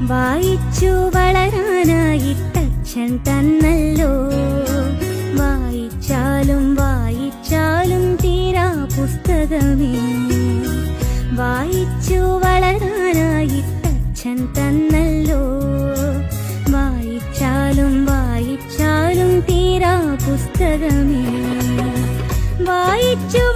വായിച്ചു വളരാനായിട്ടച്ഛൻ തന്നല്ലോ. വായിച്ചാലും വായിച്ചാലും തീരാ പുസ്തകമേ. വായിച്ചു വളരാനായിട്ടച്ഛൻ തന്നല്ലോ. വായിച്ചാലും വായിച്ചാലും തീരാ പുസ്തകമേ. വായിച്ചു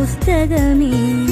പുസ്തകമേ